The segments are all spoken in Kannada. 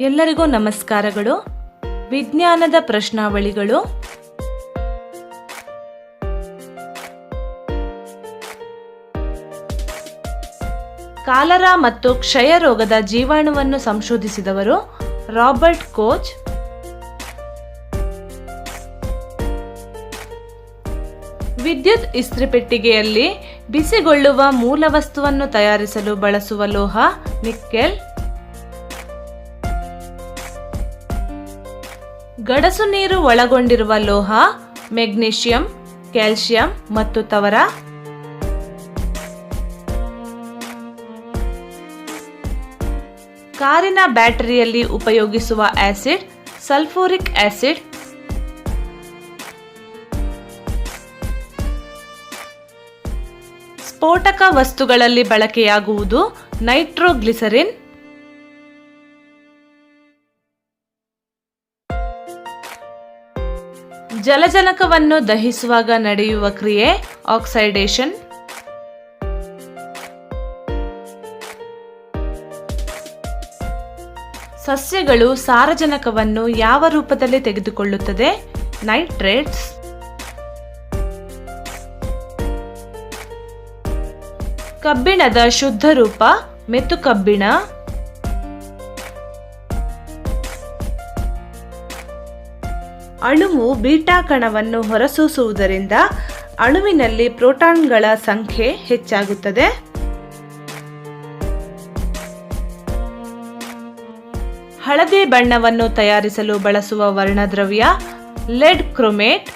ಎಲ್ಲರಿಗೂ ನಮಸ್ಕಾರಗಳು. ವಿಜ್ಞಾನದ ಪ್ರಶ್ನಾವಳಿಗಳು. ಕಾಲರ ಮತ್ತು ಕ್ಷಯ ರೋಗದ ಜೀವಾಣುವನ್ನು ಸಂಶೋಧಿಸಿದವರು ರಾಬರ್ಟ್ ಕೋಚ್. ವಿದ್ಯುತ್ ಇಸ್ತ್ರಿಪೆಟ್ಟಿಗೆಯಲ್ಲಿ ಬಿಸಿಗೊಳ್ಳುವ ಮೂಲ ವಸ್ತುವನ್ನು ತಯಾರಿಸಲು ಬಳಸುವ ಲೋಹ ನಿಕ್ಕೆಲ್. ಗಡಸು ನೀರು ಒಳಗೊಂಡಿರುವ ಲೋಹ, ಮೆಗ್ನೀಷಿಯಂ, ಕ್ಯಾಲ್ಸಿಯಂ ಮತ್ತು ತವರ. ಕಾರಿನ ಬ್ಯಾಟರಿಯಲ್ಲಿ ಉಪಯೋಗಿಸುವ ಆಸಿಡ್, ಸಲ್ಫೋರಿಕ್ ಆಸಿಡ್. ಸ್ಫೋಟಕ ವಸ್ತುಗಳಲ್ಲಿ ಬಳಕೆಯಾಗುವುದು ನೈಟ್ರೋಗ್ಲಿಸರಿನ್ ಜಲಜನಕವನ್ನು ದಹಿಸುವಾಗ ನಡೆಯುವ ಕ್ರಿಯೆ ಆಕ್ಸೈಡೇಷನ್. ಸಸ್ಯಗಳು ಸಾರಜನಕವನ್ನು ಯಾವ ರೂಪದಲ್ಲಿ ತೆಗೆದುಕೊಳ್ಳುತ್ತದೆ? ನೈಟ್ರೇಟ್ಸ್. ಕಬ್ಬಿಣದ ಶುದ್ಧ ರೂಪ ಮೆತ್ತು ಕಬ್ಬಿಣ ಅಣುವು ಬೀಟಾ ಕಣವನ್ನು ಹೊರಸೂಸುವುದರಿಂದ ಅಣುವಿನಲ್ಲಿ ಪ್ರೋಟಾನ್ಗಳ ಸಂಖ್ಯೆ ಹೆಚ್ಚಾಗುತ್ತದೆ. ಹಳದಿ ಬಣ್ಣವನ್ನು ತಯಾರಿಸಲು ಬಳಸುವ ವರ್ಣದ್ರವ್ಯ ಲೆಡ್ ಕ್ರೊಮೇಟ್,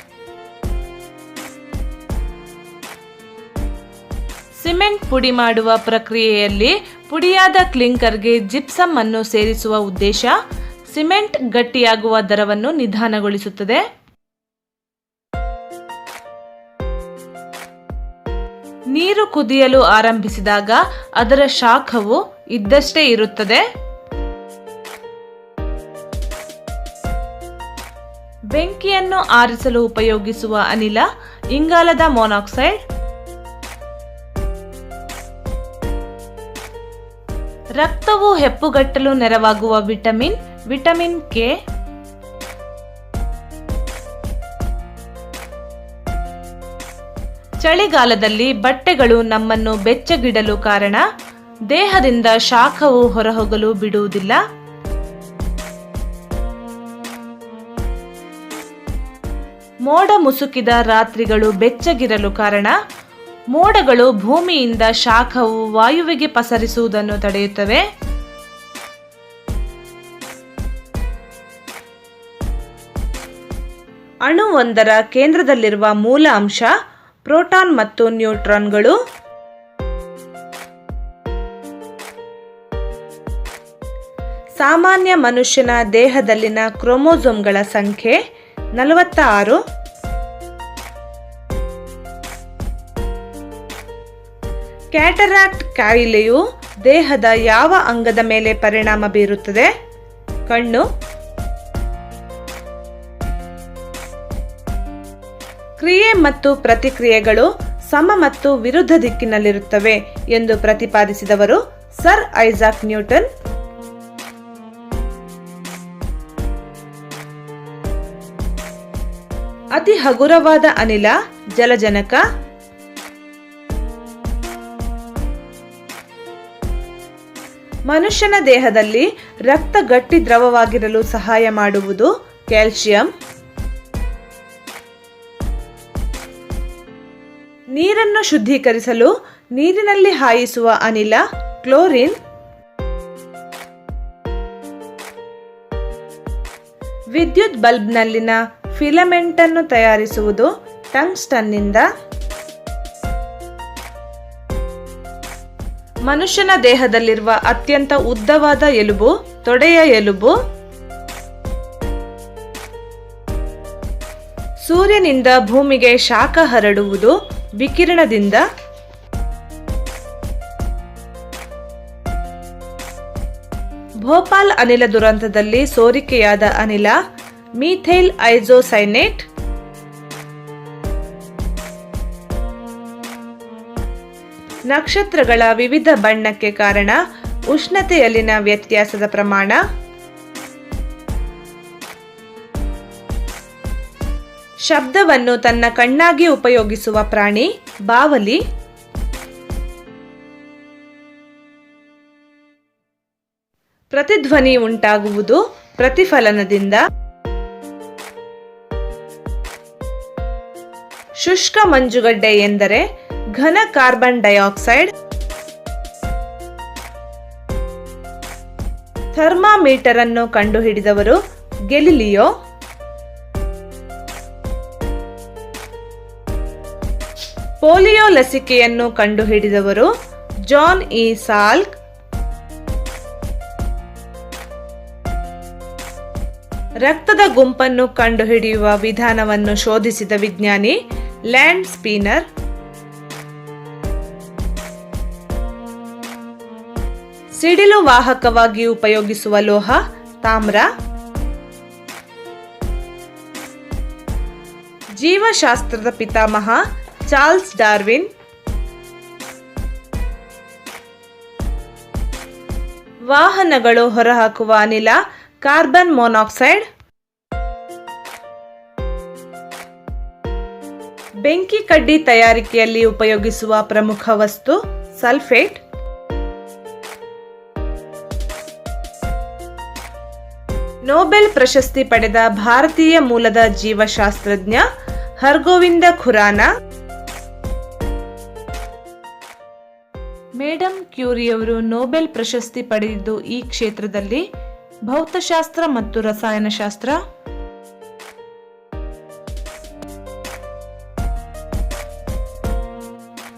ಸಿಮೆಂಟ್ ಪುಡಿ ಮಾಡುವ ಪ್ರಕ್ರಿಯೆಯಲ್ಲಿ ಪುಡಿಯಾದ ಕ್ಲಿಂಕರ್ಗೆ ಜಿಪ್ಸಮ್ ಅನ್ನು ಸೇರಿಸುವ ಉದ್ದೇಶ. ಸಿಮೆಂಟ್ ಗಟ್ಟಿಯಾಗುವ ದರವನ್ನು ನಿಧಾನಗೊಳಿಸುತ್ತದೆ. ನೀರು ಕುದಿಯಲು ಆರಂಭಿಸಿದಾಗ ಅದರ ಶಾಖವು ಇದ್ದಷ್ಟೇ ಇರುತ್ತದೆ. ಬೆಂಕಿಯನ್ನು ಆರಿಸಲು ಉಪಯೋಗಿಸುವ ಅನಿಲ ಇಂಗಾಲದ ಮೊನಾಕ್ಸೈಡ್. ರಕ್ತವು ಹೆಪ್ಪುಗಟ್ಟಲು ನೆರವಾಗುವ ವಿಟಮಿನ್ ವಿಟಮಿನ್ ಕೆ. ಚಳಿಗಾಲದಲ್ಲಿ ಬಟ್ಟೆಗಳು ನಮ್ಮನ್ನು ಬೆಚ್ಚಗಿಡಲು ಕಾರಣ. ದೇಹದಿಂದ ಶಾಖವು ಹೊರಹೋಗಲು ಬಿಡುವುದಿಲ್ಲ. ಮೋಡ ಮುಸುಕಿದ ರಾತ್ರಿಗಳು ಬೆಚ್ಚಗಿರಲು ಕಾರಣ. ಮೋಡಗಳು ಭೂಮಿಯಿಂದ ಶಾಖವು ವಾಯುವಿಗೆ ಪಸರಿಸುವುದನ್ನು ತಡೆಯುತ್ತವೆ. ಅಣುವೊಂದರ ಕೇಂದ್ರದಲ್ಲಿರುವ ಮೂಲ ಅಂಶ ಪ್ರೋಟಾನ್ ಮತ್ತು ನ್ಯೂಟ್ರಾನ್ಗಳು. ಸಾಮಾನ್ಯ ಮನುಷ್ಯನ ದೇಹದಲ್ಲಿನ ಕ್ರೋಮೋಸೋಮ್ಗಳ ಸಂಖ್ಯೆ ನಲವತ್ತ ಆರು ಕ್ಯಾಟರಾಕ್ಟ್ ಕಾಯಿಲೆಯು ದೇಹದ ಯಾವ ಅಂಗದ ಮೇಲೆ ಪರಿಣಾಮ ಬೀರುತ್ತದೆ? ಕಣ್ಣು. ಕ್ರಿಯೆ ಮತ್ತು ಪ್ರತಿಕ್ರಿಯೆಗಳು ಸಮ ಮತ್ತು ವಿರುದ್ಧ ದಿಕ್ಕಿನಲ್ಲಿರುತ್ತವೆ ಎಂದು ಪ್ರತಿಪಾದಿಸಿದವರು ಸರ್ ಐಸಾಕ್ ನ್ಯೂಟನ್. ಅತಿ ಹಗುರವಾದ ಅನಿಲ, ಜಲಜನಕ. ಮನುಷ್ಯನ ದೇಹದಲ್ಲಿ ರಕ್ತ ಗಟ್ಟಿ ದ್ರವವಾಗಿರಲು ಸಹಾಯ ಮಾಡುವುದು ಕ್ಯಾಲ್ಸಿಯಂ ನೀರನ್ನು ಶುದ್ಧೀಕರಿಸಲು ನೀರಿನಲ್ಲಿ ಹಾಯಿಸುವ ಅನಿಲ ಕ್ಲೋರಿನ್. ವಿದ್ಯುತ್ ಬಲ್ಬ್ನಲ್ಲಿನ ಫಿಲಮೆಂಟ್ ಅನ್ನು ತಯಾರಿಸುವುದು ಟಂಗ್ಸ್ಟನ್ನಿಂದ. ಮನುಷ್ಯನ ದೇಹದಲ್ಲಿರುವ ಅತ್ಯಂತ ಉದ್ದವಾದ ಎಲುಬು, ತೊಡೆಯ ಎಲುಬು. ಸೂರ್ಯನಿಂದ ಭೂಮಿಗೆ ಶಾಖ ಹರಡುವುದು ವಿಕಿರಣದಿಂದ ಭೋಪಾಲ್ ಅನಿಲ ದುರಂತದಲ್ಲಿ ಸೋರಿಕೆಯಾದ ಅನಿಲ ಮೀಥೈಲ್ ಐಜೋಸೈನೇಟ್ ನಕ್ಷತ್ರಗಳ ವಿವಿಧ ಬಣ್ಣಕ್ಕೆ ಕಾರಣ ಉಷ್ಣತೆಯಲ್ಲಿನ ವ್ಯತ್ಯಾಸದ ಪ್ರಮಾಣ ಶಬ್ದವನ್ನು ತನ್ನ ಕಣ್ಣಾಗಿ ಉಪಯೋಗಿಸುವ ಪ್ರಾಣಿ, ಬಾವಲಿ. ಪ್ರತಿಧ್ವನಿ ಉಂಟಾಗುವುದು ಪ್ರತಿಫಲನದಿಂದ. ಶುಷ್ಕ ಮಂಜುಗಡ್ಡೆ ಎಂದರೆ ಘನ ಕಾರ್ಬನ್ ಡೈಆಕ್ಸೈಡ್. ಥರ್ಮಾಮೀಟರ್ ಅನ್ನು ಕಂಡುಹಿಡಿದವರು ಗೆಲಿಲಿಯೋ. ಪೋಲಿಯೋ ಲಸಿಕೆಯನ್ನು ಕಂಡುಹಿಡಿದವರು ಜಾನ್ ಇ. ಸಾಲ್ಕ್, ರಕ್ತದ ಗುಂಪನ್ನು ಕಂಡುಹಿಡಿಯುವ ವಿಧಾನವನ್ನು ಶೋಧಿಸಿದ ವಿಜ್ಞಾನಿ ಲ್ಯಾಂಡ್ ಸ್ಪೀನರ್, ಸಿಡಿಲು ವಾಹಕವಾಗಿ ಉಪಯೋಗಿಸುವ ಲೋಹ, ತಾಮ್ರ, ಜೀವಶಾಸ್ತ್ರದ ಪಿತಾಮಹ ಚಾರ್ಲ್ಸ್ ಡಾರ್ವಿನ್. ವಾಹನಗಳು ಹೊರಹಾಕುವ ಅನಿಲ, ಕಾರ್ಬನ್ ಮೊನಾಕ್ಸೈಡ್. ಬೆಂಕಿ ಕಡ್ಡಿ ತಯಾರಿಕೆಯಲ್ಲಿ ಉಪಯೋಗಿಸುವ ಪ್ರಮುಖ ವಸ್ತು, ಸಲ್ಫೇಟ್. ನೋಬೆಲ್ ಪ್ರಶಸ್ತಿ ಪಡೆದ ಭಾರತೀಯ ಮೂಲದ ಜೀವಶಾಸ್ತ್ರಜ್ಞ ಹರ್ಗೋವಿಂದ ಖುರಾನ. ಮೇಡಮ್ ಕ್ಯೂರಿಯವರು ನೊಬೆಲ್ ಪ್ರಶಸ್ತಿ ಪಡೆದಿದ್ದು ಈ ಕ್ಷೇತ್ರದಲ್ಲಿ ಭೌತಶಾಸ್ತ್ರ ಮತ್ತು ರಸಾಯನಶಾಸ್ತ್ರ.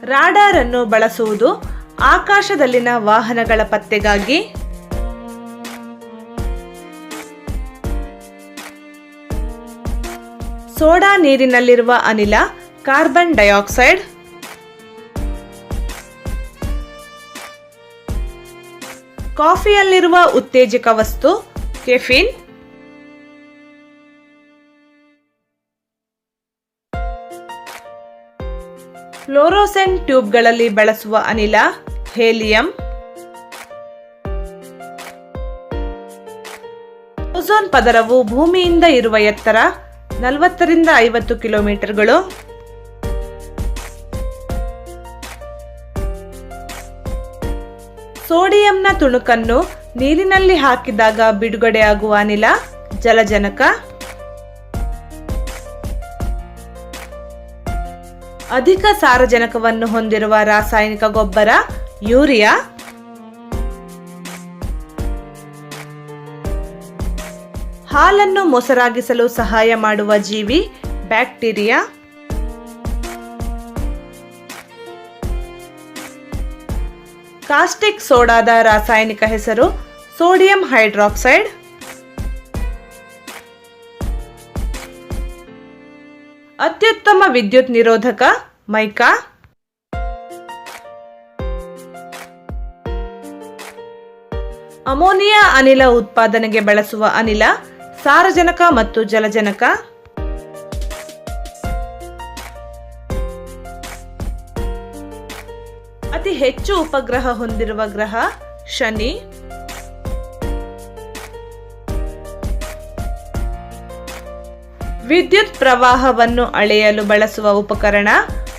ರಾಡಾರ್ ಅನ್ನು ಬಳಸುವುದು ಆಕಾಶದಲ್ಲಿನ ವಾಹನಗಳ ಪತ್ತೆಗಾಗಿ. ಸೋಡಾ ನೀರಿನಲ್ಲಿರುವ ಅನಿಲ ಕಾರ್ಬನ್ ಡೈಆಕ್ಸೈಡ್. ಕಾಫಿಯಲ್ಲಿರುವ ಉತ್ತೇಜಕ ವಸ್ತು, ಕೆಫಿನ್. ಫ್ಲೋರೋಸೆಂಟ್ ಟ್ಯೂಬ್ಗಳಲ್ಲಿ ಬಳಸುವ ಅನಿಲ, ಹೇಲಿಯಂ. ಓಝೋನ್ ಪದರವು ಭೂಮಿಯಿಂದ ಇರುವ ಎತ್ತರ ನಲವತ್ತರಿಂದ ಐವತ್ತು ಕಿಲೋಮೀಟರ್ಗಳು. ಸೋಡಿಯಂನ ತುಣುಕನ್ನು ನೀರಿನಲ್ಲಿ ಹಾಕಿದಾಗ ಬಿಡುಗಡೆಯಾಗುವ ಅನಿಲ, ಜಲಜನಕ. ಅಧಿಕ ಸಾರಜನಕವನ್ನು ಹೊಂದಿರುವ ರಾಸಾಯನಿಕ ಗೊಬ್ಬರ, ಯೂರಿಯಾ. ಹಾಲನ್ನು ಮೊಸರಾಗಿಸಲು ಸಹಾಯ ಮಾಡುವ ಜೀವಿ, ಬ್ಯಾಕ್ಟೀರಿಯಾ. ಕಾಸ್ಟಿಕ್ ಸೋಡಾದ ರಾಸಾಯನಿಕ ಹೆಸರು ಸೋಡಿಯಂ ಹೈಡ್ರಾಕ್ಸೈಡ್. ಅತ್ಯುತ್ತಮ ವಿದ್ಯುತ್ ನಿರೋಧಕ ಮೈಕಾ. ಅಮೋನಿಯಾ ಅನಿಲ ಉತ್ಪಾದನೆಗೆ ಬಳಸುವ ಅನಿಲ ಸಾರಜನಕ ಮತ್ತು ಜಲಜನಕ. ಹೆಚ್ಚು ಉಪಗ್ರಹ ಹೊಂದಿರುವ ಗ್ರಹ ಶನಿ. ವಿದ್ಯುತ್ ಪ್ರವಾಹವನ್ನು ಅಳೆಯಲು ಬಳಸುವ ಉಪಕರಣ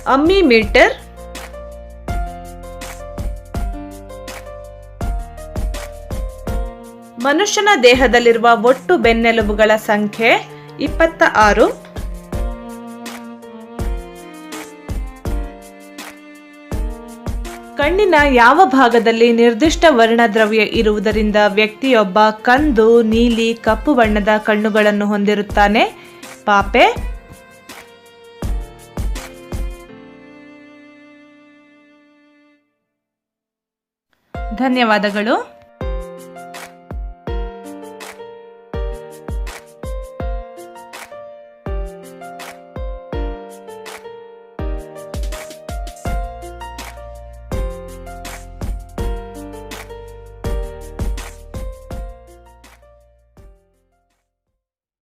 ಅಮ್ಮಿ ಮೀಟರ್ ಮನುಷ್ಯನ ದೇಹದಲ್ಲಿರುವ ಒಟ್ಟು ಬೆನ್ನೆಲುಬುಗಳ ಸಂಖ್ಯೆ ಇಪ್ಪತ್ತ ಆರು ಕಣ್ಣಿನ ಯಾವ ಭಾಗದಲ್ಲಿ ನಿರ್ದಿಷ್ಟ ವರ್ಣದ್ರವ್ಯ ಇರುವುದರಿಂದ ವ್ಯಕ್ತಿಯೊಬ್ಬ ಕಂದು, ನೀಲಿ, ಕಪ್ಪು ಬಣ್ಣದ ಕಣ್ಣುಗಳನ್ನು ಹೊಂದಿರುತ್ತಾನೆ. ಪಾಪೆ. ಧನ್ಯವಾದಗಳು.